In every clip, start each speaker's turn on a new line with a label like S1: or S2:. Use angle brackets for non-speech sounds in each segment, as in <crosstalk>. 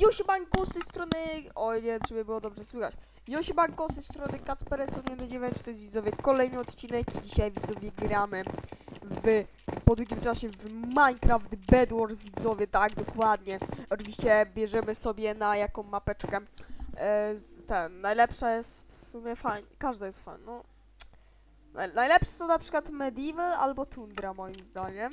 S1: Josibanko z tej strony... Oj, nie wiem, czy mnie było dobrze słychać. Josibanko z tej strony Kacpereson 19, to jest widzowie kolejny odcinek i dzisiaj widzowie gramy w... Po długim czasie w Minecraft Bed Wars widzowie, tak, dokładnie. Oczywiście bierzemy sobie na jaką mapeczkę. E, ten, najlepsza jest w sumie fajna, każda jest fajna, no. Naj, najlepsze są na przykład Medieval albo Tundra moim zdaniem.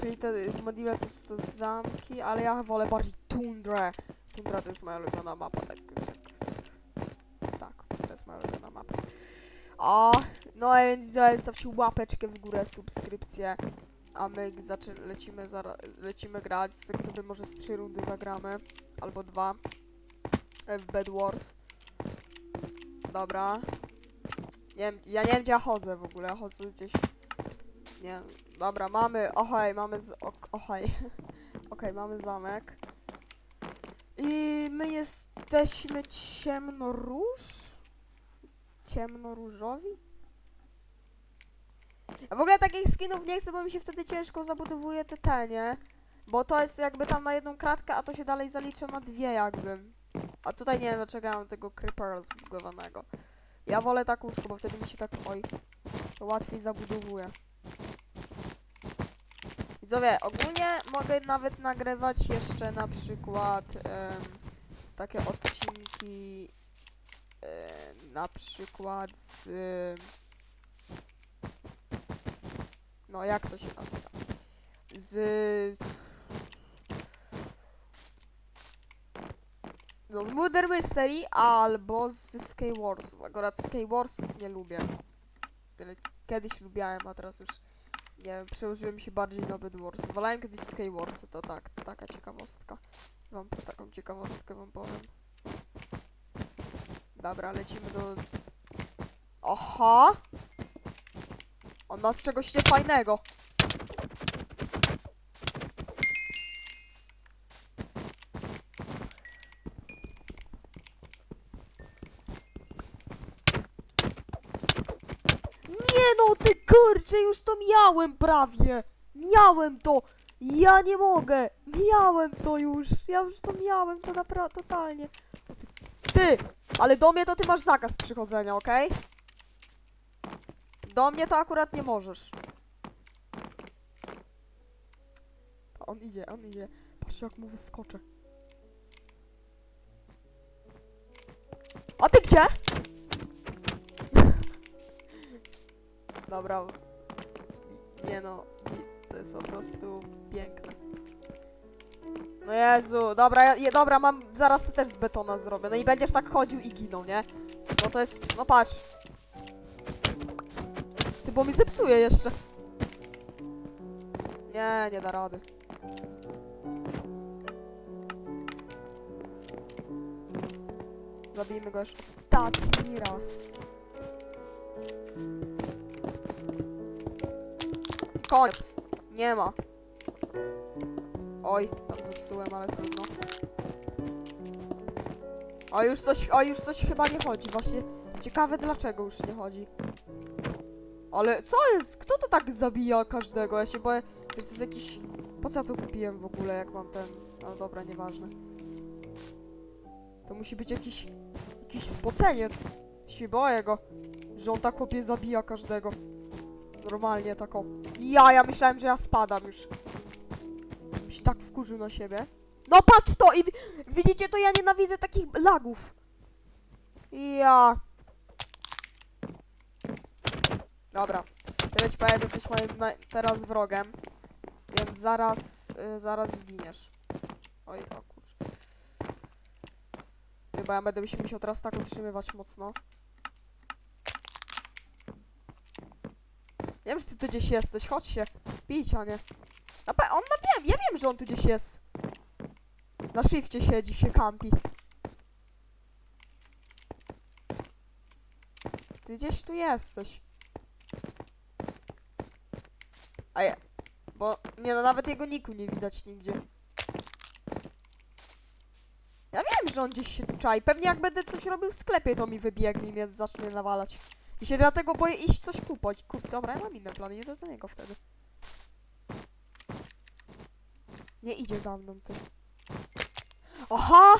S1: Czyli te Medieval to to zamki, ale ja wolę bardziej Tundrę. Tundra to jest moja ulubiona mapa, tak, tak, tak, to jest moja ulubiona mapa. A, no i więc zostawcie łapeczkę w górę, subskrypcję, a my lecimy, lecimy grać, tak sobie może z trzy rundy zagramy, albo dwa, w Bed Wars. Dobra. Nie ja nie wiem gdzie ja chodzę w ogóle, chodzę gdzieś, nie wiem, dobra, mamy, ohaj, mamy, z, ohaj, <laughs> okej, mamy zamek. I my jesteśmy ciemnoróż? Ciemnoróżowi? A w ogóle takich skinów nie chcę, bo mi się wtedy ciężko zabudowuje te te, nie? Bo to jest jakby tam na jedną kratkę, a to się dalej zalicza na dwie jakby. A tutaj nie wiem dlaczego ja mam tego creepera zbugowanego. Ja wolę tak łóżko, bo wtedy mi się tak, oj, to łatwiej zabudowuje. Widzowie, ogólnie mogę nawet nagrywać jeszcze na przykład em, takie odcinki em, na przykład z no jak to się nazywa? Z no z Murder Mystery albo z Skywarsów akurat Skywarsów nie lubię. Kiedyś lubiałem, a teraz już nie wiem, przełożyłem się bardziej na Bed Wars. Wolałem kiedyś Skywarsy, to tak, to taka ciekawostka. Wam taką ciekawostkę wam powiem. Dobra, lecimy do... Aha! On ma z czegoś niefajnego. Nie no, ty kurczę, już to miałem prawie. Miałem to. Ja nie mogę. Miałem to już. Ja już to miałem, to naprawdę totalnie. Ty, ale do mnie to ty masz zakaz przychodzenia, okej? Do mnie to akurat nie możesz. On idzie, on idzie. Patrzcie jak mu wyskoczę. A ty gdzie? Dobra. Nie no, to jest po prostu piękne. No Jezu, dobra, ja, dobra, mam, zaraz też z betona zrobię. No i będziesz tak chodził i ginął, nie? No to jest, no patrz. Ty, bo mi zepsuje jeszcze. Nie, nie da rady. Zabijmy go już ostatni raz. Koniec. Nie ma. Oj, tam zepsułem, ale trudno. O, już coś, o, już coś chyba nie chodzi. Właśnie ciekawe dlaczego już nie chodzi. Ale co jest? Kto to tak zabija każdego? Ja się boję, że to jest jakiś... Po co ja to kupiłem w ogóle, jak mam ten... No dobra, nieważne. To musi być jakiś... Jakiś spoceniec. Się boję go, że on tak chłopie zabija każdego. Normalnie taką. Ja, ja myślałem, że ja spadam już. Się tak wkurzył na siebie. No patrz to! I wi- widzicie to? Ja nienawidzę takich lagów. Ja. Dobra. Tyle ci powiem, jesteś moim teraz wrogiem. Więc zaraz, y, zaraz zginiesz. Oj, o kurczę. Chyba ja będę się musiał teraz tak utrzymywać mocno. Wiem, że ty tu gdzieś jesteś, chodź się. Bić, a nie. No, on, no wiem, ja wiem, że on tu gdzieś jest. Na shifcie siedzi, się kampi. Ty gdzieś tu jesteś. A ja... Bo, nie no, nawet jego niku nie widać nigdzie. Ja wiem, że on gdzieś się tu czai. Pewnie jak będę coś robił w sklepie, to mi wybiegnie i zacznie nawalać. I się dlatego boję iść coś kupować. Kup, dobra, ja mam inne plany, nie do niego wtedy. Nie idzie za mną, ty. Aha!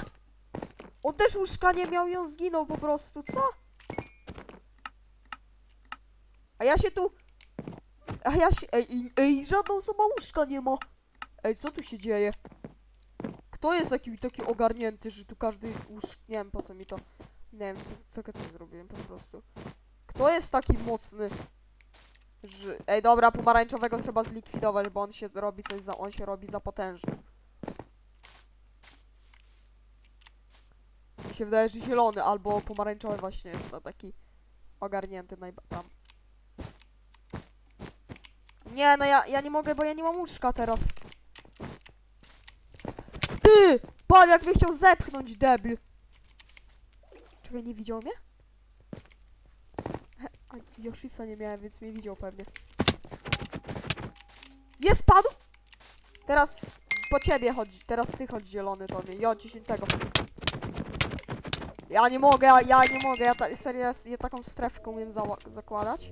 S1: On też łóżka nie miał i on zginął po prostu, co? A ja się tu... A ja się... Ej, ej, ej żadna osoba łóżka nie ma. Ej, co tu się dzieje? Kto jest taki, taki ogarnięty, że tu każdy łóż... Nie wiem, po co mi to... Nie wiem, co, co zrobiłem po prostu. Kto jest taki mocny? Że... Ej, dobra, pomarańczowego trzeba zlikwidować, bo on się robi coś za... On się robi za potężny. Mi się wydaje, że zielony albo pomarańczowy właśnie jest to taki ogarnięty najba... tam. Nie, no ja, ja nie mogę, bo ja nie mam łóżka teraz. Ty! Pan jak mnie chciał zepchnąć, debil. Czekaj, nie widział mnie? Yoshica nie miałem, więc mnie widział pewnie. Nie spadł? Teraz po ciebie chodzi, teraz ty chodź zielony to mnie. Jo, 10 tego. Ja nie mogę, ja, ja nie mogę, ja ta, serio, ja, ja taką strefkę umiem zakładać.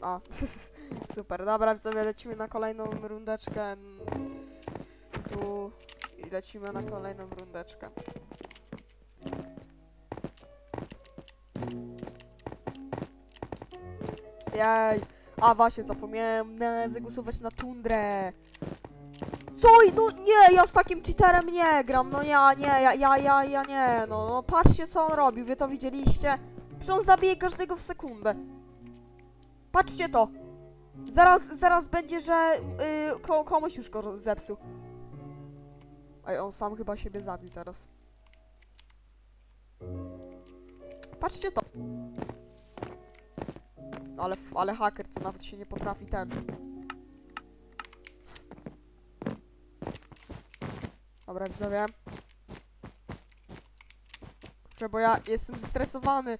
S1: A, <laughs> super, dobra, sobie lecimy na kolejną rundeczkę. Tu i lecimy na kolejną rundeczkę. Jej, a właśnie zapomniałem na, zagłosować na tundrę. Co? No nie, ja z takim cheaterem nie gram, no ja nie, ja, ja, ja, ja nie, no, no patrzcie co on robił, wy to widzieliście? Przecież on zabije każdego w sekundę. Patrzcie to. Zaraz, zaraz będzie, że yy, ko komuś już go zepsuł. Ej, on sam chyba siebie zabił teraz. Patrzcie to. Ale, ale haker, co nawet się nie potrafi ten. Dobra, widzowie. Kurczę, bo ja jestem zestresowany.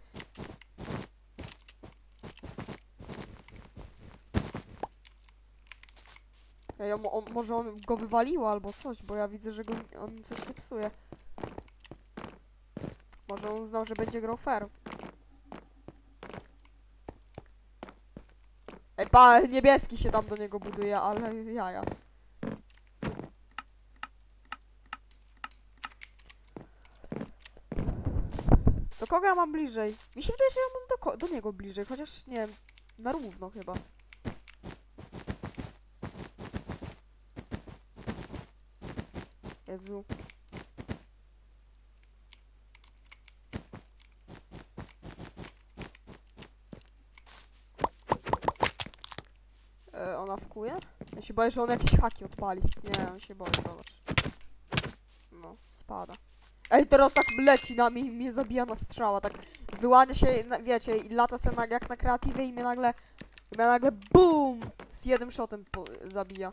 S1: Ej, on, on, może on go wywaliło albo coś, bo ja widzę, że go, on coś nie psuje. Może on uznał, że będzie grał fair. Pa, niebieski się tam do niego buduje, ale jaja. Do kogo ja mam bliżej? Mi się wydaje, że ja mam do, do niego bliżej, chociaż nie na równo chyba. Jezu. E, ona wkuje? Ja się boję, że on jakieś haki odpali. Nie, on się boi, zobacz. No, spada. Ej, teraz tak leci na mnie i mnie zabija na strzała, tak wyłania się, wiecie, i lata se na, jak na kreatywie i mnie nagle, i mnie nagle BUM! Z jednym shotem po, zabija.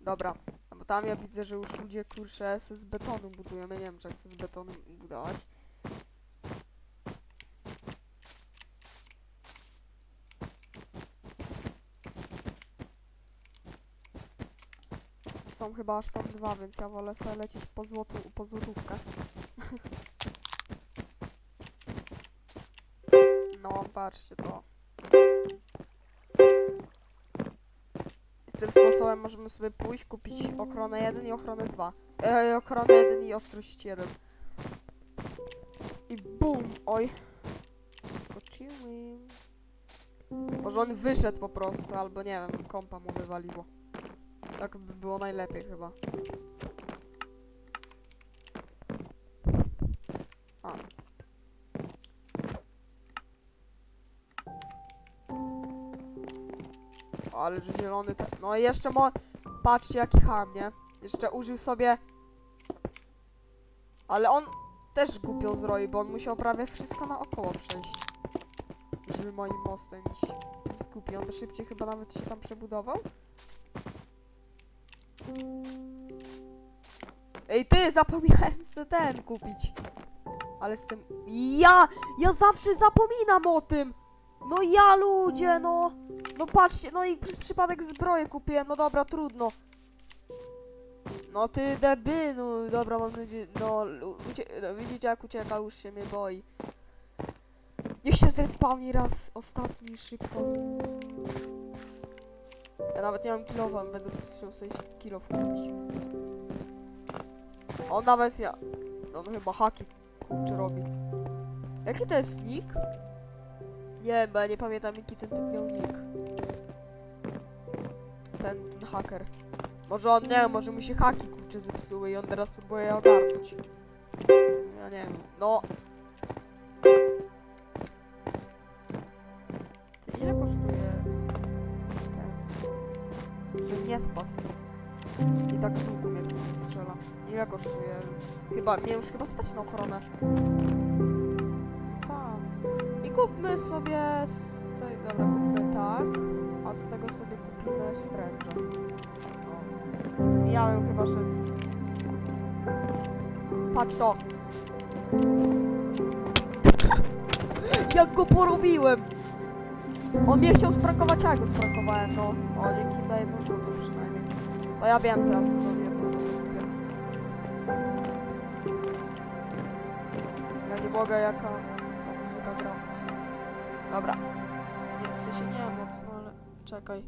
S1: Dobra, no bo tam ja widzę, że już ludzie, kurczę, z betonu budują, ja nie wiem, czy chcę z betonu budować. Są chyba aż tam dwa, więc ja wolę sobie lecieć po, złotu, po złotówkę. <laughs> no, patrzcie to. Z tym sposobem możemy sobie pójść, kupić ochronę 1 i ochronę 2. E, ochronę 1 i ostrość 1. I bum! Oj. Skoczyły. Może on wyszedł po prostu, albo nie wiem, kompa mu wywaliło. Tak by było najlepiej chyba. A. Ale że zielony. No i jeszcze mo... Patrzcie jaki ham, nie? Jeszcze użył sobie... Ale on też głupio zrobił, bo on musiał prawie wszystko naokoło przejść. Żeby moim mostem iść. Zgubi. On szybciej chyba nawet się tam przebudował. Ej ty, zapomniałem sobie ten kupić. Ale z tym... Ja! Ja zawsze zapominam o tym! No ja ludzie, no! No patrzcie, no i przez przypadek zbroję kupiłem, no dobra, trudno. No ty debylu, dobra, mam nadzieję, no, no widzicie jak ucieka, już się mnie boi. Niech się zrespawni raz, ostatni, szybko. Ja nawet nie mam kilofa, będę musiał sobie kilof kupić. On nawet ja. On chyba haki kurczę robi. Jaki to jest nick? Nie bo ja nie pamiętam jaki ten typ miał nick. Ten, haker. Może on, nie może mu się haki kurczę zepsuły i on teraz próbuje je ogarnąć. Ja nie wiem, no. Nie spadł? I tak z łuku mnie ktoś strzela. Ile kosztuje? Chyba, mnie już chyba stać na ochronę. Tak. I kupmy sobie z tej, dobra, kupmy tak, a z tego sobie kupimy stręża. O. Ja bym chyba szedł. Patrz to! <laughs> Jak go porobiłem! On mnie chciał sprakować, a ja go sprakowałem, no. O, dzięki za jedną żółtą przynajmniej. To ja wiem, co ja sobie za jedną żółtą kupię. Ja nie mogę, jaka ta muzyka gra. Dobra. Nie, w sensie nie mocno, ale czekaj.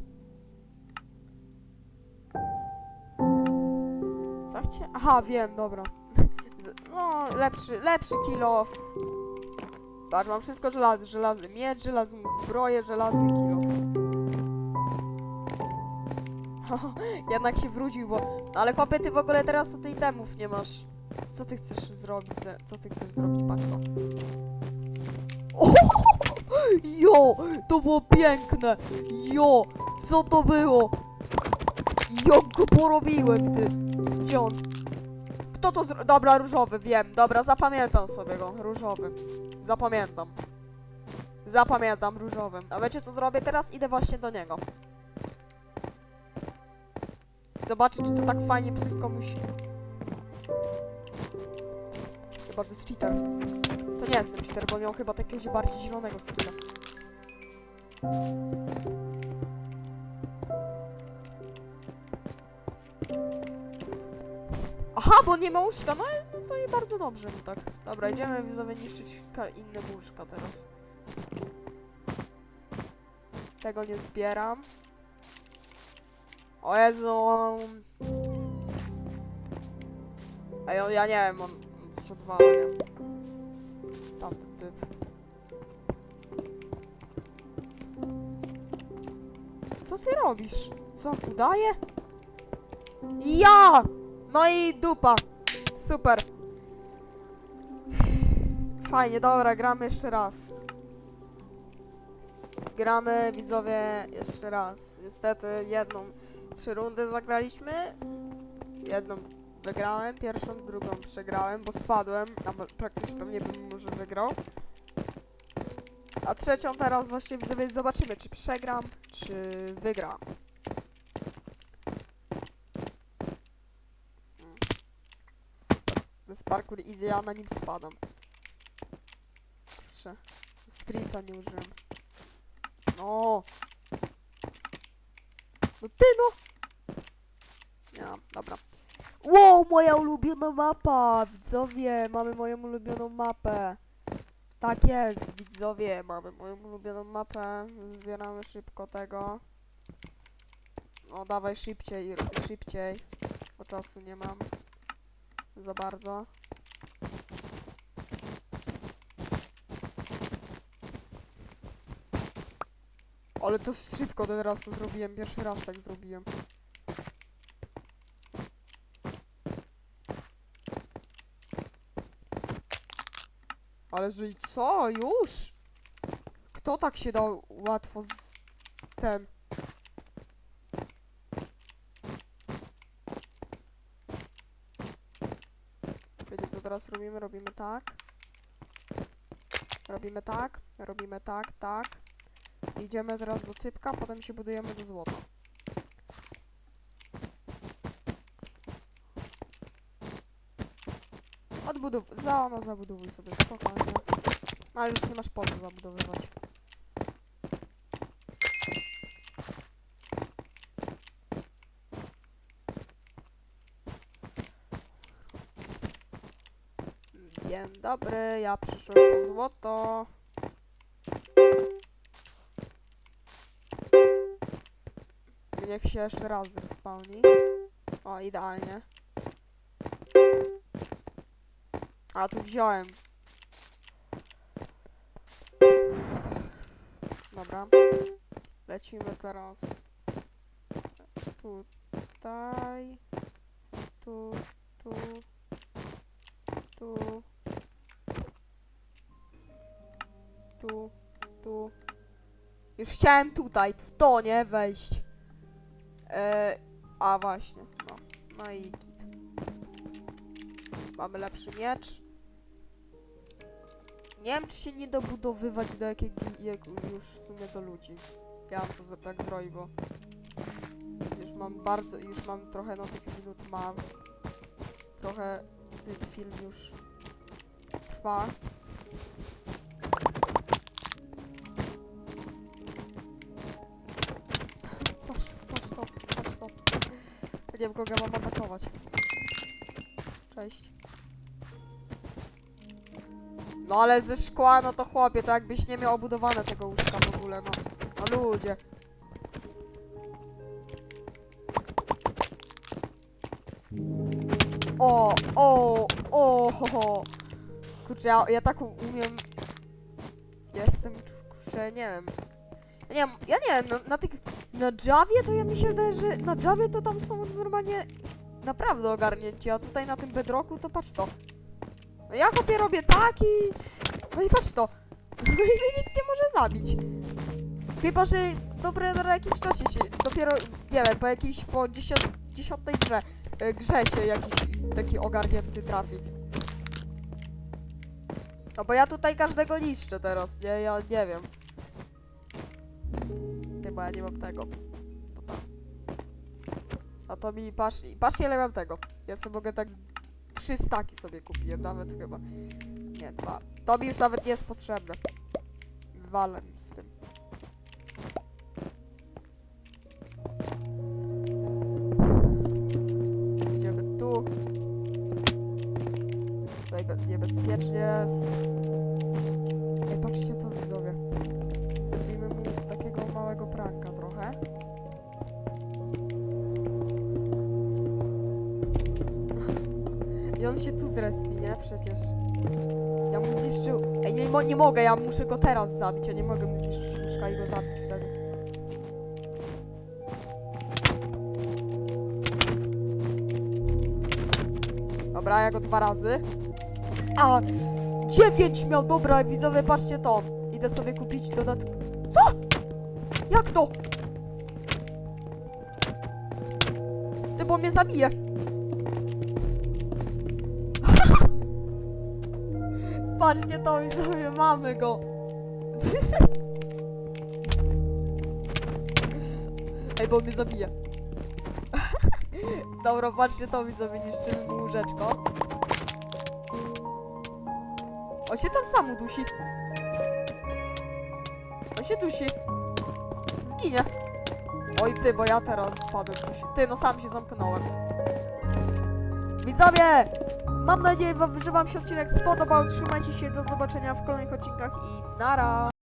S1: Co chcie? Aha, wiem, dobra. <laughs> No, lepszy, lepszy kill off. Patrz, mam wszystko żelazy, żelazny miecz, żelazną zbroję, żelazny kill <laughs> off. Jednak się wrócił, bo... No, ale chłopie, ty w ogóle teraz to tej temów nie masz. Co ty chcesz zrobić? Co ty chcesz zrobić? Patrz to. <laughs> Jo, to było piękne. Jo, co to było? Jak go porobiłem, ty. Gdzie on? Kto to zro... Dobra, różowy, wiem. Dobra, zapamiętam sobie go. Różowy. Zapamiętam. Zapamiętam różowym. A wiecie co zrobię teraz? Idę właśnie do niego. Zobaczyć, czy to tak fajnie psych komuś... Chyba, że jest cheater. To nie jest ten cheater, bo miał chyba takiego bardziej zielonego skilla. Aha, bo nie ma łóżka, no, no to i bardzo dobrze, tak. Dobra, idziemy widzowie niszczyć inne łóżka teraz. Tego nie zbieram. O Jezu. Ej, ja nie wiem, on, coś odwala, nie? Tamten typ. Co ty robisz? Co on udaje? Ja! No i dupa. Super. Fajnie, dobra, gramy jeszcze raz. Gramy, widzowie, jeszcze raz. Niestety jedną, trzy rundy zagraliśmy. Jedną wygrałem, pierwszą, drugą przegrałem, bo spadłem. A praktycznie pewnie bym może wygrał. A trzecią teraz właśnie widzowie zobaczymy, czy przegram, czy wygram. Super. To jest parkour easy, ja na nim spadam. Kurczę. Sprinta nie użyłem. No. No ty no! Ja, dobra. Wow, moja ulubiona mapa! Widzowie, mamy moją ulubioną mapę. Tak jest, widzowie, mamy moją ulubioną mapę. Zbieramy szybko tego. No dawaj szybciej, szybciej, bo czasu nie mam za bardzo. Ale to szybko teraz to zrobiłem, pierwszy raz tak zrobiłem. Ale że i co? Już? Kto tak się dał łatwo z... ten... Wiecie co teraz robimy? Robimy tak. Robimy tak, robimy tak, tak. Idziemy teraz do typka, potem się budujemy do złota. Odbudow... Za, no zabudowuj sobie, spokojnie. No, ale już nie masz po co zabudowywać. Dzień dobry, ja przyszłem po złoto. Niech się jeszcze raz zespawni. O, idealnie. A, tu wziąłem. Dobra. Lecimy teraz tutaj. Tu, tu, tu. Tu, tu. Już chciałem tutaj, w to, nie? Wejść. E, a właśnie, no. No i git. Mamy lepszy miecz. Nie wiem, czy się nie dobudowywać do jakiego, jak, już w sumie do ludzi. Ja bym to za, tak zrobił, bo już mam bardzo, już mam trochę, no tych minut mam. Trochę ten film już trwa. Nie wiem, kogo mam atakować. Cześć. No ale ze szkła, no to chłopie, to jakbyś nie miał obudowane tego łóżka w ogóle, no. No ludzie. O, o, o, ho, ho. Kurczę, ja, ja tak umiem... Jestem, kurczę, nie wiem. Nie wiem, ja nie wiem, na, na tych... Na Javie to ja mi się wydaje, że na Javie to tam są normalnie naprawdę ogarnięci, a tutaj na tym Bedrocku to patrz to. No ja kopie robię tak i... No i patrz to. No i mnie nikt nie może zabić. Chyba, że dobre na jakimś czasie się... Dopiero, nie wiem, po jakiejś, po dziesiąt, dziesiątej grze, e, grze się jakiś taki ogarnięty trafi. No bo ja tutaj każdego niszczę teraz, nie? Ja nie wiem. Bo ja nie mam tego. To. A to mi, patrz, patrzcie ile mam tego. Ja sobie mogę tak trzy staki sobie kupiłem, nawet chyba. Nie, dwa. To mi już nawet nie jest potrzebne. Walem I on się tu zrespi, nie? Przecież. Ja mu zniszczył... Ej, nie, nie mogę, ja muszę go teraz zabić. Ja nie mogę mu zniszczyć łóżka i go zabić wtedy. Dobra, ja go dwa razy. A! Dziewięć miał, dobra, widzowie, patrzcie to. Idę sobie kupić dodatk... Co? Jak to? Ty, bo mnie zabije. Patrzcie to, widzowie, mamy go. <laughs> Ej, bo mnie zabije. <laughs> Dobra, patrzcie to, widzowie, niszczymy mu łóżeczko. On się tam sam udusi. On się dusi. Zginie. Oj ty, bo ja teraz spadłem. Ty, no sam się zamknąłem. Widzowie! Mam nadzieję, że wam się odcinek spodobał. Trzymajcie się, do zobaczenia w kolejnych odcinkach i nara!